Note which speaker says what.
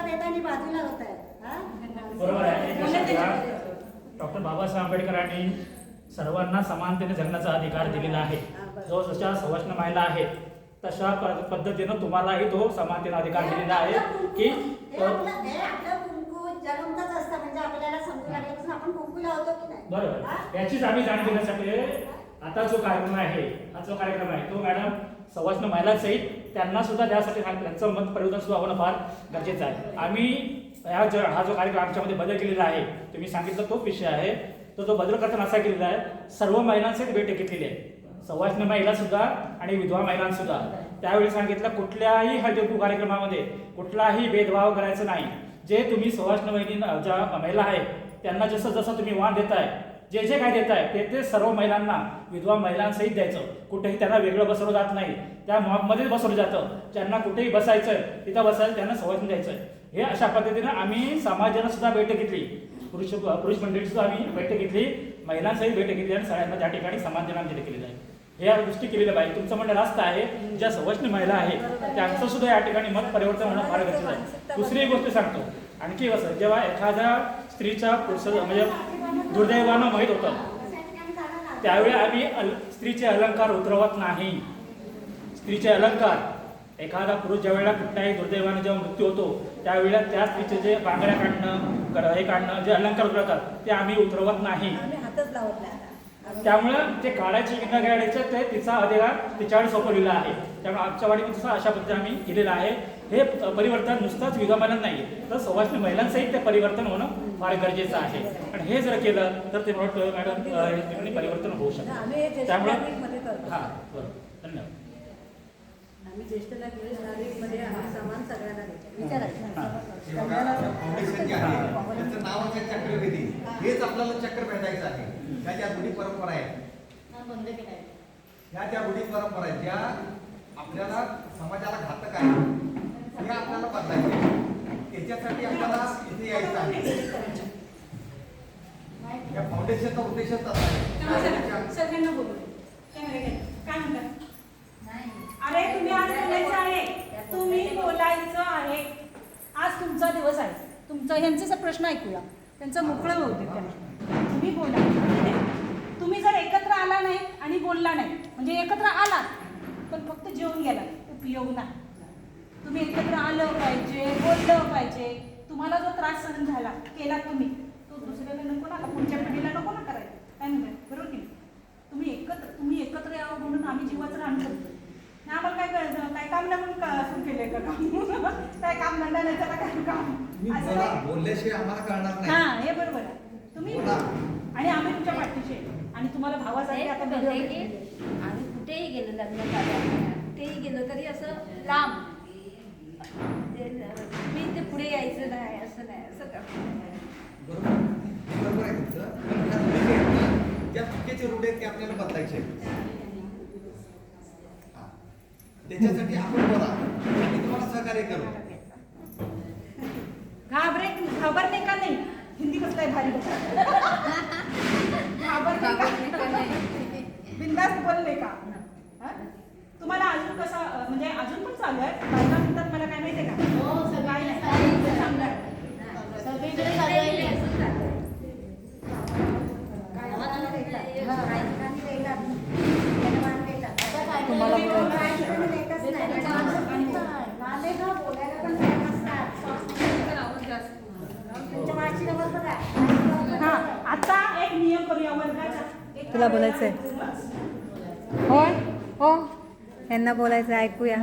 Speaker 1: उत्तर देत आणि बाजूला होत आहे
Speaker 2: बरोबर आहे. डॉक्टर बाबासाहेब आंबेडकरांनी सर्वांना समानतेने जगण्याचा अधिकार दिलेला आहे. जो जशा सवष्ण महिला आहेत तशा पद्धतीनं तुम्हालाही तो समानतेने अधिकार दिलेला आहे की
Speaker 1: म्हणजे?
Speaker 2: बरोबर. याचीच आम्ही जाण देण्यासाठी आता जो कार्यक्रम आहे हा जो कार्यक्रम आहे तो मॅडम सवाष्ण महिलांसहित त्यांना सुद्धा त्यासाठी त्यांचं मत परिवर्तन सुद्धा होणं फार गरजेचं आहे. आम्ही हा जो हा जो कार्यक्रम आमच्यामध्ये बदल केलेला आहे तुम्ही सांगितलं तोच विषय आहे. तर तो बदल करताना असा केलेला आहे सर्व महिलांसहित भेट घेतलेली आहे. सवाष्ण महिला सुद्धा आणि विधवा महिलांसुद्धा. त्यावेळी सांगितलं कुठल्याही हळदीकुंकू कार्यक्रमामध्ये कुठलाही भेदभाव करायचा नाही. जे तुम्ही सवाष्ण महिनी ज्या महिला आहे त्यांना जसं जसं तुम्ही वाण देताय जे जे काय देत आहे ते ते सर्व महिलांना विधवा महिलांसहित द्यायचं. कुठेही त्यांना वेगळं बसवलं जात नाही. त्या मॉबमध्येच बसवलं जातं. ज्यांना कुठेही बसायचं तिथं बसायचं त्यांना सवाष्ण द्यायचं हे अशा पद्धतीनं आम्ही समाजानं सुद्धा बैठक घेतली. पुरुष पुरुष मंडळी सुद्धा आम्ही बैठक घेतली. महिलांसहित बैठक घेतली आणि सगळ्यांना त्या ठिकाणी समान दिनांक केलेलं आहे. हे या गोष्टी केलेल्या पाहिजे तुमचं म्हणणं रास्त आहे. ज्या सवष्ण महिला आहेत त्यांचं सुद्धा या ठिकाणी मत परिवर्तन होणं फार गरजेचं आहे. दुसरी एक गोष्ट सांगतो. आणखी कसं जेव्हा एखादा स्त्रीच्या पुरुष म्हणजे दुर्दैवानं माहीत होतं. त्यावेळी आम्ही अल स्त्रीचे अलंकार उतरवत नाही. स्त्रीचे अलंकार. एखादा पुरुष ज्यावेळेला कुठल्याही दुर्दैवाने जेव्हा मृत्यू होतो त्यावेळेला त्या स्त्रीचे जे बांगड्या काढणं गर- हे काढणं जे अलंकार उतरवतात ते आम्ही उतरवत नाही. त्यामुळं ते काढायचे की न काढायचं ते तिचा अधिकार तिच्यावर सोपवलेला आहे. त्यामुळे आमच्या वाडीमध्ये सुद्धा अशा पद्धतीने आम्ही केलेलं आहे. हे परिवर्तन नुसतंच विगमानं नाही तर सवाष्ण महिलांसहित ते परिवर्तन होणं फार गरजेचं आहे. आणि हे जर केलं तर ते वाटतं मॅडम अं, या ठिकाणी परिवर्तन होऊ
Speaker 1: हे
Speaker 2: शकतं त्यामुळे. हां बरोबर धन्यवाद.
Speaker 1: आम्ही ज्येष्ठ नागरिक नागरिकमध्ये आम्ही समान सगळ्यांना. विचारायचं
Speaker 3: हेच आपल्याला चक्र भेटायचं आहे. ह्या ज्या रूढी परंपरा आहेत ह्या ज्या रूढी परंपरा आहेत ज्या आपल्याला समाजाला घातक आहे आपल्याला. त्याच्यासाठी आपल्याला इथे यायचं आहे. उद्देशच आहे.
Speaker 4: सगळ्यांना बोलू. काय म्हणतात अरे तुम्ही आज बोलायचं आहे. तुम्ही बोलायचं आहे. आज तुमचा दिवस आहे. तुमचा ह्यांचा प्रश्न ऐकूया. त्यांचा मोकळं होऊ दे त्यांना. तुम्ही बोला. म्हणजे तुम्ही जर एकत्र आला नाही आणि बोलला नाही म्हणजे एकत्र आलात पण फक्त जेवून गेला उपयोग नाही. तुम्ही एकत्र आलं पाहिजे बोललं पाहिजे. तुम्हाला जो त्रास सहन झाला केला तुम्ही तो दुसऱ्याला नको ना. पुढच्या पिढीला नको ना करायला काय म्हणताय बरोबर की नाही? तुम्ही एकत्र तुम्ही एकत्र यावं म्हणून आम्ही जीवाचं रान करतो नाही आम्हाला काय कळतं काय काम नाही म्हणून का काम? काय काम धंदा नाही त्याला काय काम? असं
Speaker 3: बोला बोलल्याशिवाय आम्हाला कळणार नाही.
Speaker 4: हा हे बरोबर आहे. तुम्ही
Speaker 3: बोला.
Speaker 4: आणि आम्ही तुमच्या पाठीशी आहे. आणि तुम्हाला भावासाठी आता बरोबर
Speaker 5: की आम्ही कुठेही गेलो लग्न कुठेही गेलो तरी असं लांब. ते मी ते पुढे यायचं नाही असं नाही असं करतो
Speaker 3: बरोबर. बरोबर आहे तुमचं. पण ह्या रूढी जे आहेत ना, ज्या चुकीचे रूढ आहेत ते आपल्याला बदलायचे आहेत. हा. त्याच्यासाठी आपण बोला. सहकार्य करू?
Speaker 4: घाबरे घाबरणे का नाही? हिंदी कसं आहे भारी? घाबरणे का? बिंदास बोलले का? हा? तुम्हाला अजून कसं म्हणजे अजून पण चालू आहे? बायका म्हणतात मला काय माहितीये का? चांगलं आहे.
Speaker 1: तुम्हाला
Speaker 6: तुला बोलायचंय.
Speaker 4: क्लास.
Speaker 6: होय हो यांना बोलायचं ऐकूया